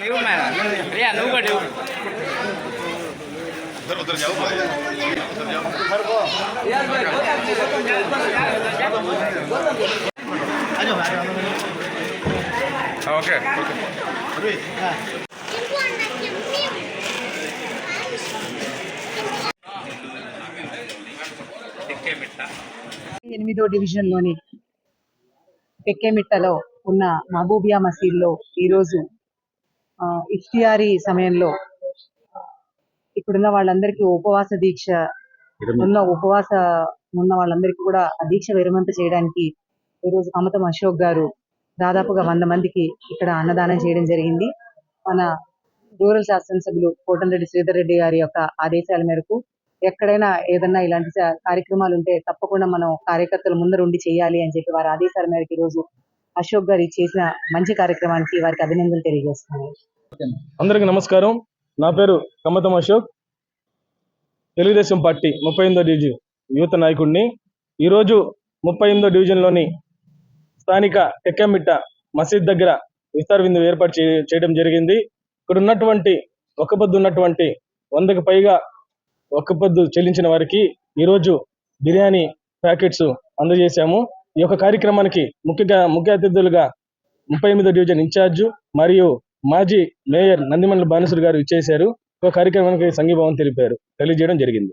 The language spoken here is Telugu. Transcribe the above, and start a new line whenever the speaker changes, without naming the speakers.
ನೀವು ಮೇಡ ರಿಯಾ ನೀವು ಬಡಿ उधर उधर जाओ उधर जाओ घर को यार भाई आ जाओ आ जाओ ओके ओके
अरे ఎనిమిదో డివిజన్లోని టెక్కెమిట్టలో ఉన్న మహబూబియా మసీద్లో ఈరోజు ఆ, ఇఫ్తియారీ సమయంలో ఇక్కడున్న వాళ్ళందరికీ ఉపవాస దీక్ష ఉన్న ఉపవాస ఉన్న వాళ్ళందరికీ కూడా ఆ దీక్ష విరమింప చేయడానికి ఈరోజు కమతం అశోక్ గారు దాదాపుగా వంద మందికి ఇక్కడ అన్నదానం చేయడం జరిగింది. మన రూరల్ శాసనసభ్యులు కోటంరెడ్డి శ్రీధర్ రెడ్డి గారి యొక్క ఆదేశాల మేరకు ఎక్కడైనా ఏదన్నా ఇలాంటి కార్యక్రమాలు ఉంటే తప్పకుండా మనం కార్యకర్తల ముందరుండి చేయాలి అని చెప్పి వారి ఆదేశాల మేరకు ఈరోజు రోజు అశోక్ గారు చేసిన మంచి కార్యక్రమానికి వారికి అభినందనలు తెలియజేస్తున్నాను.
అందరికీ నమస్కారం. నా పేరు కమ్మతం అశోక్. తెలుగుదేశం పార్టీ ముప్పై ఎనిమిదో డివిజన్ యువత నాయకుడిని. ఈరోజు ముప్పై ఎనిమిదో డివిజన్లోని స్థానిక టెక్కమిట్ట మసీద్ దగ్గర విస్తార విందు ఏర్పాటు చేయడం జరిగింది. ఇక్కడ ఉన్నటువంటి ఒక్క ఉన్నటువంటి వందకు పైగా ఒక్క పొద్దు చెల్లించిన వారికి ఈరోజు బిర్యానీ ప్యాకెట్స్ అందజేశాము. ఈ యొక్క కార్యక్రమానికి ముఖ్యంగా ముఖ్య అతిథులుగా ముప్పై ఎనిమిదో డివిజన్ ఇన్ఛార్జు మరియు మాజీ మేయర్ నందిమండల బానేశ్వర్ గారు ఇచ్చేశారు ఒక కార్యక్రమానికి సంఘీభావం తెలిపారు. తెలియజేయడం జరిగింది.